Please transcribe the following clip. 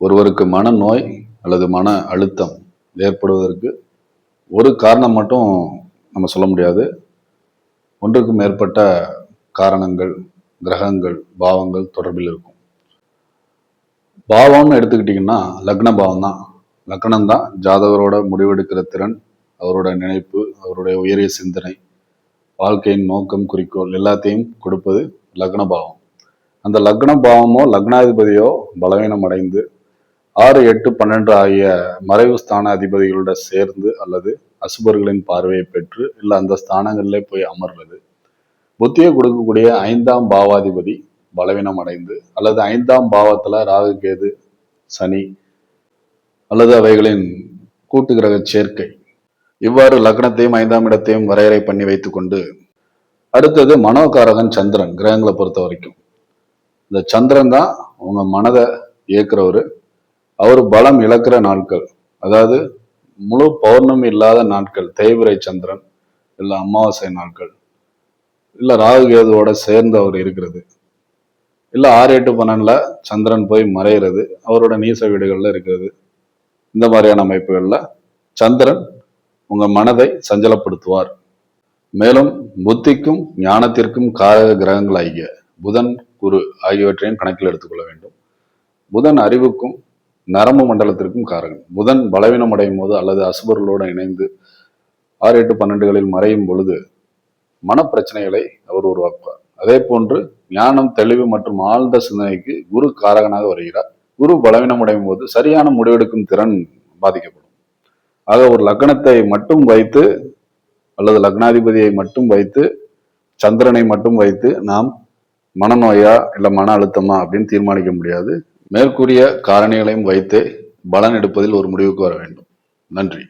ஒருவருக்கு மனநோய் அல்லது மன அழுத்தம் ஏற்படுவதற்கு ஒரு காரணம் மட்டும் நம்ம சொல்ல முடியாது. ஒன்றுக்கு மேற்பட்ட காரணங்கள் கிரகங்கள் பாவங்கள் தொடர்பில் இருக்கும். பாவம்னு எடுத்துக்கிட்டிங்கன்னா லக்ன பாவம் தான். லக்னம் தான் ஜாதகரோட முடிவெடுக்கிற திறன் அவரோட நினைப்பு அவருடைய உயரிய சிந்தனை வாழ்க்கையின் நோக்கம் குறிக்கோள் எல்லாத்தையும் கொடுப்பது லக்ன பாவம். அந்த லக்ன பாவமோ லக்னாதிபதியோ பலவீனம் அடைந்து ஆறு எட்டு பன்னெண்டு ஆகிய மறைவு ஸ்தான அதிபதிகளோட சேர்ந்து அல்லது அசுபர்களின் பார்வையை பெற்று இல்லை அந்த ஸ்தானங்களிலே போய் அமர்வது புத்தியை கொடுக்கக்கூடிய ஐந்தாம் பாவாதிபதி பலவீனம் அடைந்து அல்லது ஐந்தாம் பாவத்துல ராகு கேது சனி அல்லது அவைகளின் கூட்டு கிரக சேர்க்கை. இவ்வாறு லக்னத்தையும் ஐந்தாம் இடத்தையும் வரையறை பண்ணி வைத்துக்கொண்டு அடுத்தது மனோகாரகன் சந்திரன் கிரகங்களை பொறுத்த வரைக்கும். இந்த சந்திரன் தான் உங்க மனதை இயக்குறவர். அவர் பலம் இழக்கிற நாட்கள். அதாவது முழு பௌர்ணமி இல்லாத நாட்கள். தேய்பிரை சந்திரன் இல்லை அமாவாசை நாட்கள். இல்லை ராகுகேதுவோட சேர்ந்து அவர் இருக்கிறது. இல்லை ஆறு எட்டு பன்னெண்டில் சந்திரன் போய் மறைகிறது அவரோட நீச வீடுகளில் இருக்கிறது. இந்த மாதிரியான அமைப்புகளில் சந்திரன் உங்கள் மனதை சஞ்சலப்படுத்துவார். மேலும் புத்திக்கும் ஞானத்திற்கும் காரக கிரகங்கள் ஆகிய புதன் குரு ஆகியவற்றையும் கணக்கில் எடுத்துக்கொள்ள வேண்டும். புதன் அறிவுக்கும் நரம்பு மண்டலத்திற்கும் காரகன் புதன் பலவீனம் அடையும் போது அல்லது அசுபர்களோடு இணைந்து ஆறு எட்டு பன்னெண்டுகளில் மறையும் பொழுது மனப்பிரச்சனைகளை அவர் உருவாக்குவார். அதே போன்று ஞானம் தெளிவு மற்றும் ஆழ்ந்த சிந்தனைக்கு குரு காரகனாக வருகிறார். குரு பலவீனம் அடையும் போது சரியான முடிவெடுக்கும் திறன் பாதிக்கப்படும். ஆக ஒரு லக்னத்தை மட்டும் வைத்து அல்லது லக்னாதிபதியை மட்டும் வைத்து சந்திரனை மட்டும் வைத்து நாம் மனநோயா இல்லை மன அழுத்தமா அப்படின்னு தீர்மானிக்க முடியாது. மேற்கூறிய காரணிகளையும் வைத்தே பலன் எடுப்பதில் ஒரு முடிவுக்கு வர வேண்டும். நன்றி.